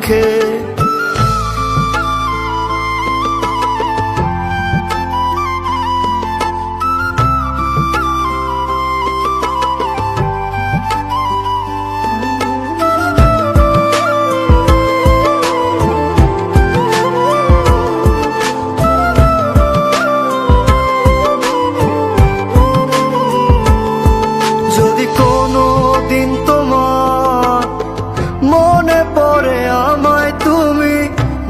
care.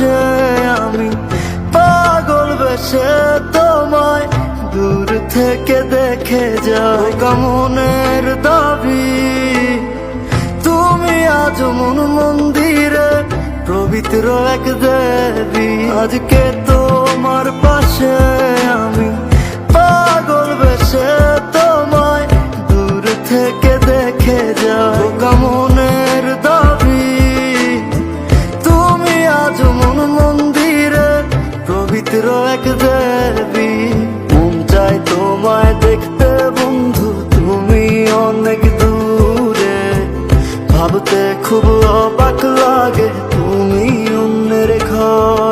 পাশে আমি পাগল বসে তোমায় দূর থেকে দেখে যাও কামনের দাবি, তুমি আজ মন মন্দিরে পবিত্র এক দেবী। আজকে তোমার পাশে ভাবতে খুব অবাক লাগে তুমি অন্যের ঘর।